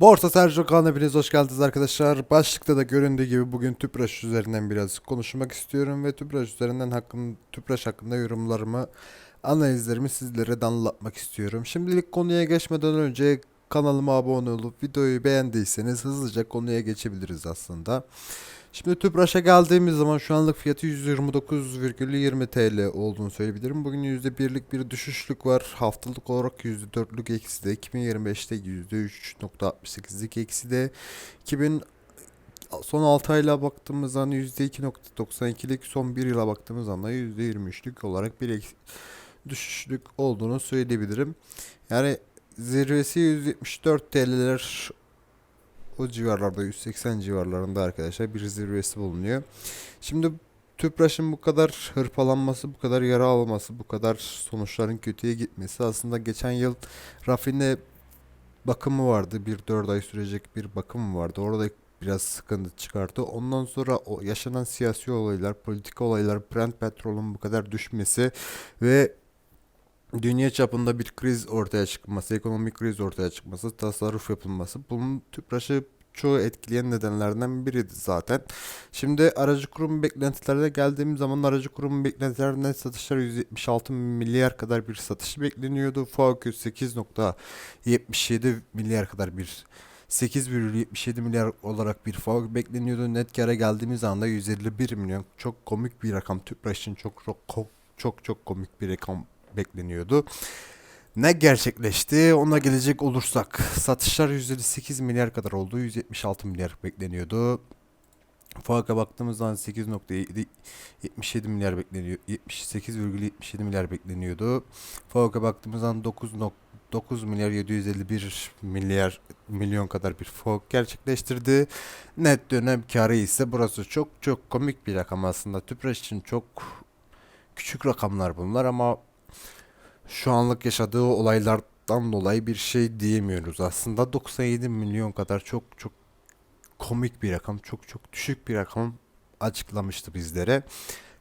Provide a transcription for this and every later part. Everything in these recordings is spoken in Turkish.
Borsa Sergio kanalına hepiniz hoş geldiniz arkadaşlar. Başlıkta da göründüğü gibi bugün Tüpraş üzerinden biraz konuşmak istiyorum ve Tüpraş üzerinden hakkın, Tüpraş hakkında yorumlarımı, analizlerimi sizlere de istiyorum. Şimdilik konuya geçmeden önce kanalıma abone olup videoyu beğendiyseniz hızlıca konuya geçebiliriz aslında. Şimdi Tüpraş'a geldiğimiz zaman şu anlık fiyatı 129,20 TL olduğunu söyleyebilirim. Bugün %1'lik bir düşüşlük var. Haftalık olarak %4'lük eksi de 2025'te %3.68'lik eksi de 2000 son 6 ayla baktığımız zaman %2.92'lik son 1 yıla baktığımız anda %23'lük olarak bir düşüşlük olduğunu söyleyebilirim. Yani zirvesi 174 TL'ler o civarlarda 180 civarlarında arkadaşlar bir zirvesi bulunuyor. Şimdi Tüpraş'ın bu kadar hırpalanması, bu kadar yara alması, bu kadar sonuçların kötüye gitmesi aslında geçen yıl rafine bakımı vardı. Bir 4 ay sürecek bir bakım vardı. Orada biraz sıkıntı çıkarttı. Ondan sonra o yaşanan siyasi olaylar, politika olaylar, Brent petrolün bu kadar düşmesi ve dünya çapında bir kriz ortaya çıkması, ekonomik kriz ortaya çıkması, tasarruf yapılması bunun Tüpraş'ı çoğu etkileyen nedenlerden biriydi zaten. Şimdi aracı kurum beklentilerine geldiğim zaman aracı kurum beklentilerinden satışlar 176 milyar kadar bir satış bekleniyordu. FAQ 8.77 milyar kadar bir 8,77 milyar olarak bir FAQ bekleniyordu. Net kâra geldiğimiz anda 151 milyon. Çok komik bir rakam. Tüpraş için çok çok çok çok komik bir rakam bekleniyordu. Ne gerçekleşti? Ona gelecek olursak satışlar 158 milyar kadar oldu. 176 milyar bekleniyordu. FAK'a baktığımız zaman 8.77 milyar bekleniyor. 78,77 milyar bekleniyordu. FAK'a baktığımız zaman 9.9 milyar 751 milyar milyon kadar bir FAK gerçekleştirdi. Net dönem karı ise burası çok çok komik bir rakam aslında. Tüpraş için çok küçük rakamlar bunlar ama şu anlık yaşadığı olaylardan dolayı bir şey diyemiyoruz. Aslında 97 milyon kadar çok çok komik bir rakam, çok çok düşük bir rakam açıklamıştı bizlere.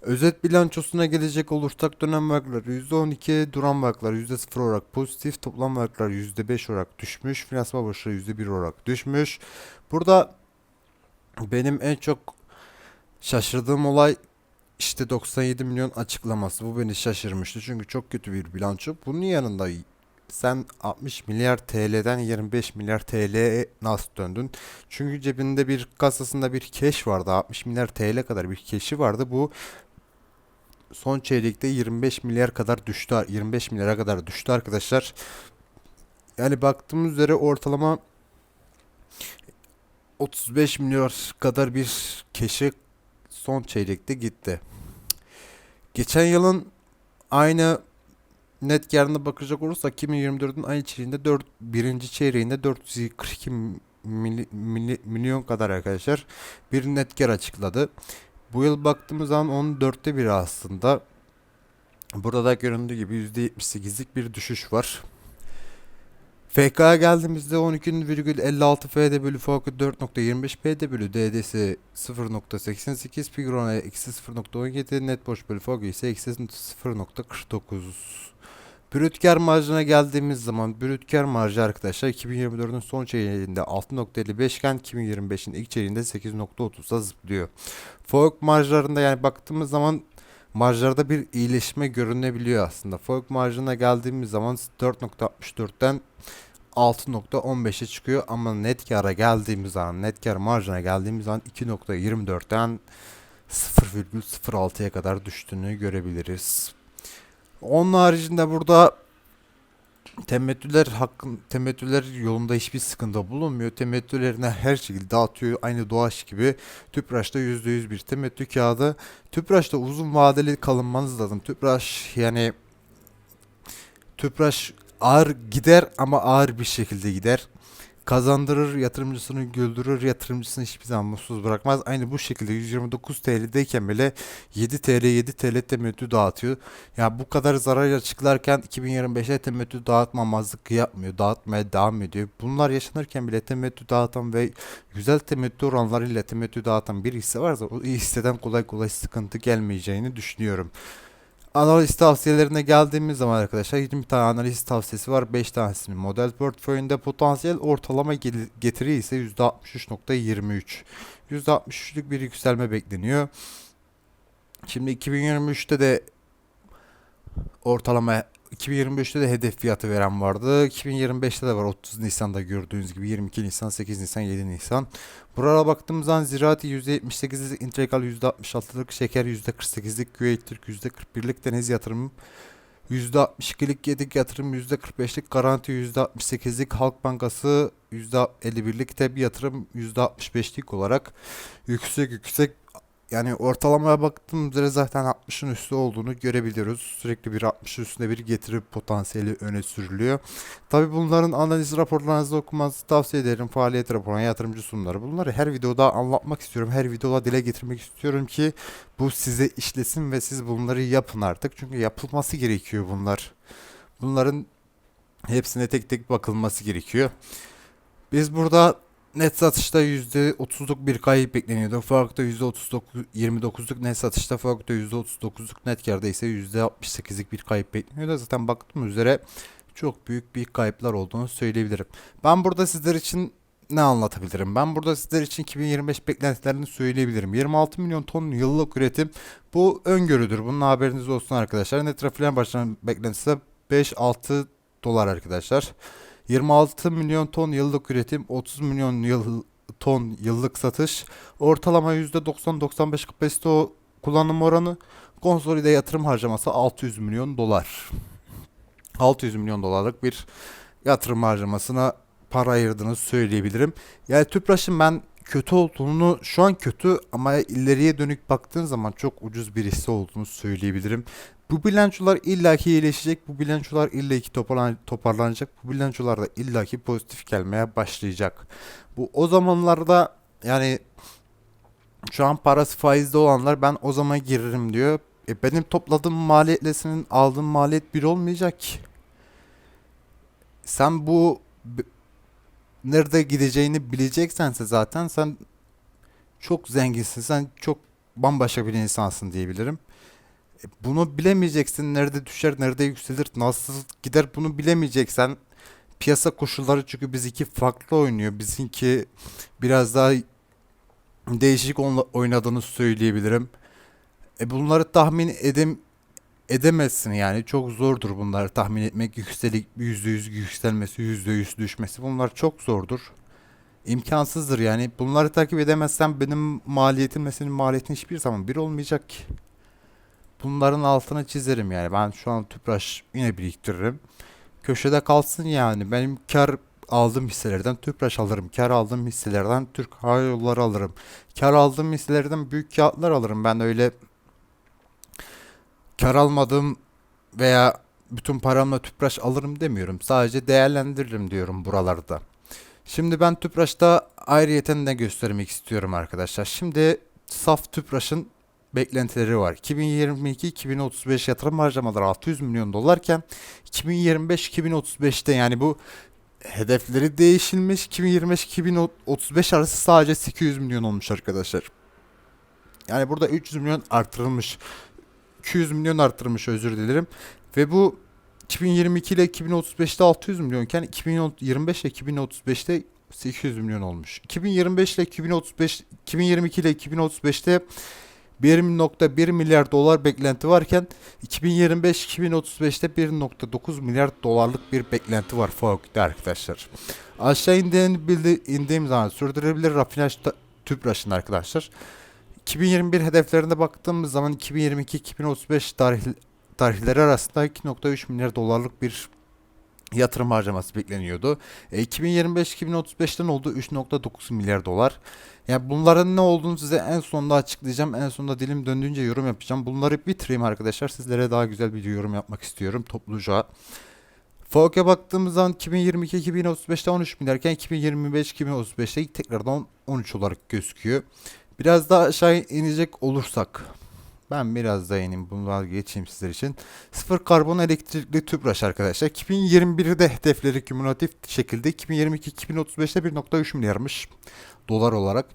Özet bilançosuna gelecek olursak dönem varlıkları %12, duran varlıklar %0 olarak pozitif, toplam varlıklar %5 olarak düşmüş, finansman borçları %1 olarak düşmüş. Burada benim en çok şaşırdığım olay işte 97 milyon açıklaması bu beni şaşırmıştı çünkü çok kötü bir bilanço. Bunun yanında sen 60 milyar TL'den 25 milyar TL'ye nasıl döndün? Çünkü cebinde bir kasasında bir keş vardı. 60 milyar TL kadar bir keşi vardı. Bu son çeyrekte 25 milyar kadar düştü. 25 milyara kadar düştü arkadaşlar. Yani baktığımız üzere ortalama 35 milyar kadar bir keşi son çeyrekte gitti. Geçen yılın aynı net karına bakacak olursak 2024'ün aynı çeyreğinde 4 birinci çeyreğinde 442 mili, mili, milyon kadar arkadaşlar bir net kar açıkladı. Bu yıl baktığımız zaman onun dörtte biri aslında. Burada da göründüğü gibi %78'lik bir düşüş var. FK'ya geldiğimizde 12,56 FD bölü FOK 4.25 PD bölü DD'si 0.88 Pigron'a eksi 0.17 net borç bölü FOK ise eksi 0.49 Brüt kar marjına geldiğimiz zaman brüt kar marjı arkadaşlar 2024'ün son çeyreğinde 6.55 iken 2025'in ilk çeyreğinde 8.30'a zıplıyor. FOK marjlarında yani baktığımız zaman marjlarda bir iyileşme görünebiliyor aslında. FOK marjına geldiğimiz zaman 4.64'ten 6.15'e çıkıyor ama net kara geldiğimiz zaman net kar marjına geldiğimiz zaman 2.24'ten 0,06'ya kadar düştüğünü görebiliriz. Onun haricinde burada temettüler hakkın temettüler yolunda hiçbir sıkıntı bulunmuyor. Temettülerine her şekilde dağıtıyor. Aynı Doğaç gibi Tüpraş'ta %100 bir temettü kağıdı. Tüpraş'ta uzun vadeli kalınmanız lazım. Tüpraş yani Tüpraş ağır gider ama ağır bir şekilde gider. Kazandırır, yatırımcısını güldürür, yatırımcısını hiçbir zaman mutsuz bırakmaz. Aynı bu şekilde 129 TL'deyken bile 7 TL 7 TL temettü dağıtıyor. Yani bu kadar zarar açıklarken 2025'e temettü dağıtmamazlık yapmıyor. Dağıtmaya devam ediyor. Bunlar yaşanırken bile temettü dağıtan ve güzel temettü oranlarıyla temettü dağıtan bir hisse varsa o hisseden kolay kolay sıkıntı gelmeyeceğini düşünüyorum. Analiz tavsiyelerine geldiğimiz zaman arkadaşlar 20 tane analiz tavsiyesi var. 5 tanesinin model portföyünde potansiyel ortalama getiri ise %63.23. %63'lük bir yükselme bekleniyor. Şimdi 2023'te de ortalama 2025'te de hedef fiyatı veren vardı. 2025'te de var 30 Nisan'da gördüğünüz gibi 22 Nisan, 8 Nisan, 7 Nisan. Buralara baktığımız zaman Ziraati %78'lik, Integral %66'lık, Şeker %48'lik, Küveyt Türk %41'lik, Deniz Yatırım %62'lik, Yedik Yatırım %45'lik, Garanti %68'lik, Halk Bankası %51'lik, TEB Yatırım %65'lik olarak yüksek yüksek yani ortalamaya baktığımız üzere zaten 60'ın üstü olduğunu görebiliyoruz. Sürekli bir 60'ın üstünde bir getiri potansiyeli öne sürülüyor. Tabi bunların analiz raporlarınızı okumanızı tavsiye ederim. Faaliyet raporu, yatırımcı sunumları. Bunları her videoda anlatmak istiyorum. Her videoda dile getirmek istiyorum ki bu size işlesin ve siz bunları yapın artık. Çünkü yapılması gerekiyor bunlar. Bunların hepsine tek tek bakılması gerekiyor. Biz burada net satışta %30'luk bir kayıp bekleniyordu. Farkta %29'luk net satışta farkta %39'luk net karda ise %68'lik bir kayıp bekleniyordu. Zaten baktığım üzere çok büyük bir kayıplar olduğunu söyleyebilirim. Ben burada sizler için ne anlatabilirim? Ben burada sizler için 2025 beklentilerini söyleyebilirim. 26 milyon ton yıllık üretim bu öngörüdür. Bunun haberiniz olsun arkadaşlar. Net rafiner başlanan beklentisi 5-6 dolar arkadaşlar. 26 milyon ton yıllık üretim, 30 milyon yıl, ton yıllık satış, ortalama %90-95 kapasite kullanım oranı, konsolide yatırım harcaması 600 milyon dolar. 600 milyon dolarlık bir yatırım harcamasına para ayırdığını söyleyebilirim. Yani Tüpraş'ın ben kötü olduğunu şu an kötü ama ileriye dönük baktığın zaman çok ucuz bir hisse olduğunu söyleyebilirim. Bu bilançolar illaki iyileşecek. Bu bilançolar illaki toparlan toparlanacak. Bu bilançolar da illaki pozitif gelmeye başlayacak. Bu o zamanlarda yani şu an parası faizde olanlar ben o zaman girerim diyor. E benim topladığım maliyetle senin aldığın maliyet bir olmayacak ki. Sen bu nerede gideceğini bileceksense zaten sen çok zenginsin. Sen çok bambaşka bir insansın diyebilirim. Bunu bilemeyeceksin. Nerede düşer, nerede yükselir, nasıl gider bunu bilemeyeceksen piyasa koşulları çünkü bizimki farklı oynuyor. Bizimki biraz daha değişik oynadığını söyleyebilirim. E bunları tahmin edem edemezsin yani çok zordur bunları tahmin etmek. Yükselik %100 yükselmesi, %100 düşmesi bunlar çok zordur. İmkansızdır yani. Bunları takip edemezsen benim maliyetimle senin maliyetin hiçbir zaman bir olmayacak ki. Bunların altını çizerim yani. Ben şu an tüpraş yine biriktiririm. Köşede kalsın yani. Benim kar aldığım hisselerden tüpraş alırım. Kar aldığım hisselerden Türk Hava Yolları alırım. Kar aldığım hisselerden büyük kağıtlar alırım. Ben öyle kar almadığım veya bütün paramla tüpraş alırım demiyorum. Sadece değerlendiririm diyorum buralarda. Şimdi ben tüpraşta ayrıyeten ne göstermek istiyorum arkadaşlar. Şimdi saf tüpraşın beklentileri var. 2022-2035 yatırım harcamaları 600 milyon dolarken 2025-2035'te yani bu hedefleri değişilmiş. 2025-2035 arası sadece 800 milyon olmuş arkadaşlar. Yani burada 300 milyon artırılmış. 200 milyon artırılmış özür dilerim. Ve bu 2022 ile 2035'te 600 milyonken 2025 ile 2035'te 800 milyon olmuş. 2025 ile 2035 2022 ile 2035'te 1.1 milyar dolar beklenti varken 2025-2035'te 1.9 milyar dolarlık bir beklenti var FAOK'ta arkadaşlar. Aşağı bildi, indiğim zaman sürdürülebilir rafinaj tüpraşın arkadaşlar. 2021 hedeflerine baktığımız zaman 2022-2035 tarih, tarihleri arasında 2.3 milyar dolarlık bir yatırım harcaması bekleniyordu. E, 2025-2035'ten oldu 3.9 milyar dolar. Yani bunların ne olduğunu size en sonunda açıklayacağım. En sonunda dilim döndüğünce yorum yapacağım. Bunları bitireyim arkadaşlar. Sizlere daha güzel bir yorum yapmak istiyorum topluca. FOK'a baktığımız zaman 2022-2035'te 13 milyarken 2025-2035'te tekrardan 13 olarak gözüküyor. Biraz daha aşağı inecek olursak ben biraz daha ineyim bunu geçeyim sizler için. Sıfır karbon elektrikli tüpraş arkadaşlar. 2021'de hedefleri kümülatif şekilde 2022-2035'te 1.3 milyarmış dolar olarak.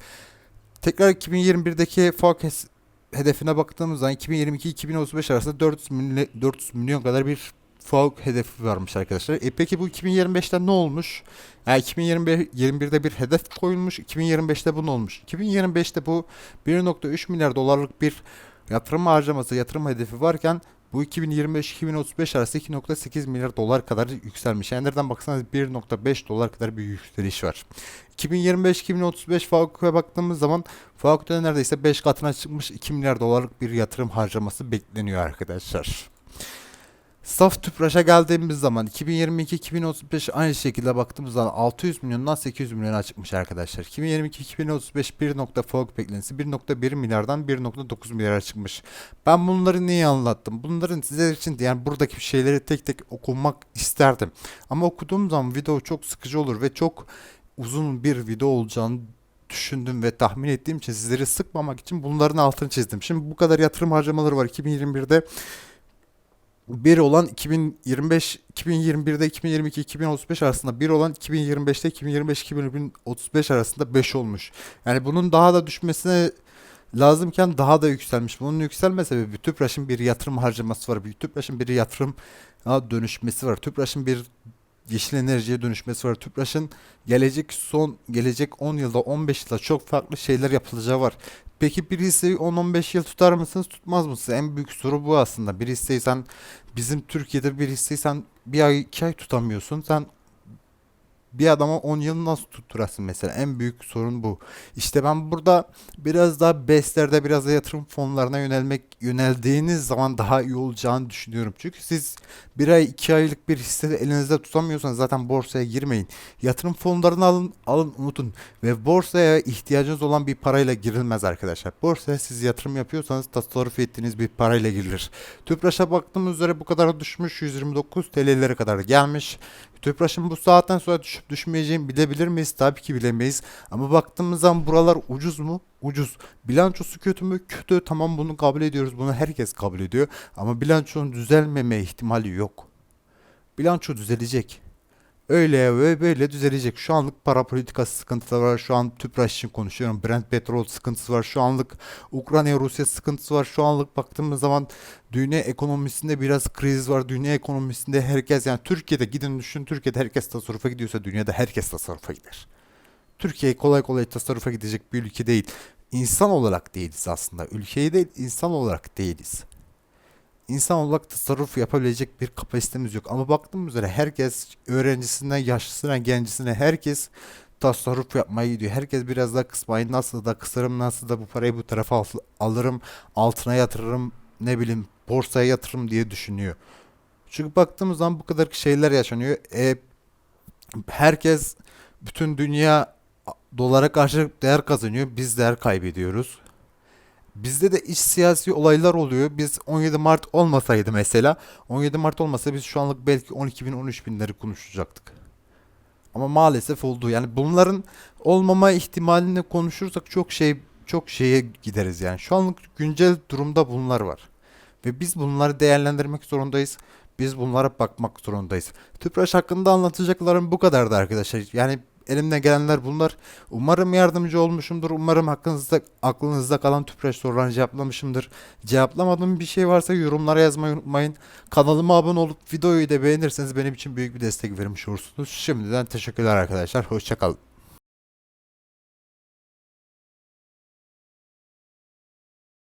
Tekrar 2021'deki forecast hedefine baktığımız zaman 2022-2035 arasında 400 milyon, 400 milyon kadar bir FAUK hedefi varmış arkadaşlar. E peki bu 2025'te ne olmuş? Yani 2021'de bir hedef koyulmuş, 2025'te bu ne olmuş? 2025'te bu 1.3 milyar dolarlık bir yatırım harcaması, yatırım hedefi varken bu 2025-2035 arası 2.8 milyar dolar kadar yükselmiş. Yani nereden baksanız 1.5 dolar kadar bir yükseliş var. 2025-2035 FAUK'a baktığımız zaman FAUK'ta neredeyse 5 katına çıkmış 2 milyar dolarlık bir yatırım harcaması bekleniyor arkadaşlar. Saf tüpraşa geldiğimiz zaman 2022-2035 aynı şekilde baktığımız zaman 600 milyondan 800 milyona çıkmış arkadaşlar. 2022-2035 1 nokta FOG beklentisi 1.1 milyardan 1.9 milyara çıkmış. Ben bunları niye anlattım? Bunların sizler için yani buradaki şeyleri tek tek okumak isterdim. Ama okuduğum zaman video çok sıkıcı olur ve çok uzun bir video olacağını düşündüm ve tahmin ettiğim için sizleri sıkmamak için bunların altını çizdim. Şimdi bu kadar yatırım harcamaları var 2021'de bir olan 2025 2021'de 2022 2035 arasında bir olan 2025'te 2025 2035 arasında 5 olmuş. Yani bunun daha da düşmesine lazımken daha da yükselmiş. Bunun yükselme sebebi TÜPRAŞ'ın bir yatırım harcaması var. TÜPRAŞ'ın bir yatırım dönüşmesi var. TÜPRAŞ'ın bir yeşil enerjiye dönüşmesi var. TÜPRAŞ'ın gelecek son gelecek 10 yılda 15 yılda çok farklı şeyler yapılacağı var. Peki bir hisseyi 10-15 yıl tutar mısınız tutmaz mısınız? En büyük soru bu aslında. Bir hisseyi sen bizim Türkiye'de bir hisseyi sen bir ay iki ay tutamıyorsun. Sen bir adama 10 yıl nasıl tutturasın mesela? En büyük sorun bu. İşte ben burada biraz daha BES'lerde biraz da yatırım fonlarına yönelmek yöneldiğiniz zaman daha iyi olacağını düşünüyorum. Çünkü siz bir ay iki aylık bir hisse elinizde tutamıyorsanız zaten borsaya girmeyin. Yatırım fonlarını alın, alın unutun. Ve borsaya ihtiyacınız olan bir parayla girilmez arkadaşlar. Borsaya siz yatırım yapıyorsanız tasarruf ettiğiniz bir parayla girilir. Tüpraş'a baktığımız üzere bu kadar düşmüş 129 TL'lere kadar gelmiş. Tüpraş'ın bu saatten sonra düşüp düşmeyeceğini bilebilir miyiz? Tabii ki bilemeyiz. Ama baktığımız zaman buralar ucuz mu? Ucuz. Bilançosu kötü mü? Kötü. Tamam bunu kabul ediyoruz. Bunu herkes kabul ediyor. Ama bilançonun düzelmeme ihtimali yok. Bilanço düzelecek. Öyle ve böyle düzelecek. Şu anlık para politikası sıkıntıları var. Şu an Tüpraş için konuşuyorum. Brent petrol sıkıntısı var. Şu anlık Ukrayna Rusya sıkıntısı var. Şu anlık baktığımız zaman dünya ekonomisinde biraz kriz var. Dünya ekonomisinde herkes yani Türkiye'de gidin düşün. Türkiye'de herkes tasarrufa gidiyorsa dünyada herkes tasarrufa gider. Türkiye kolay kolay tasarrufa gidecek bir ülke değil. İnsan olarak değiliz aslında. Ülkeyi değil insan olarak değiliz insan olarak tasarruf yapabilecek bir kapasitemiz yok. Ama baktığım üzere herkes öğrencisinden yaşlısına gencisine herkes tasarruf yapmaya gidiyor. Herkes biraz daha kısmayı nasıl da kısarım nasıl da bu parayı bu tarafa al- alırım altına yatırırım ne bileyim borsaya yatırırım diye düşünüyor. Çünkü baktığımız zaman bu kadar şeyler yaşanıyor. E, herkes bütün dünya dolara karşı değer kazanıyor. Biz değer kaybediyoruz. Bizde de iç siyasi olaylar oluyor. Biz 17 Mart olmasaydı mesela 17 Mart olmasa biz şu anlık belki 12 bin 13 binleri konuşacaktık. Ama maalesef oldu. Yani bunların olmama ihtimalini konuşursak çok şey çok şeye gideriz yani. Şu anlık güncel durumda bunlar var. Ve biz bunları değerlendirmek zorundayız. Biz bunlara bakmak zorundayız. Tüpraş hakkında anlatacaklarım bu kadardı arkadaşlar. Yani elimden gelenler bunlar. Umarım yardımcı olmuşumdur. Umarım hakkınızda aklınızda kalan tüpraş sorularını cevaplamışımdır. Cevaplamadığım bir şey varsa yorumlara yazmayı unutmayın. Kanalıma abone olup videoyu da beğenirseniz benim için büyük bir destek vermiş olursunuz. Şimdiden teşekkürler arkadaşlar. Hoşçakalın.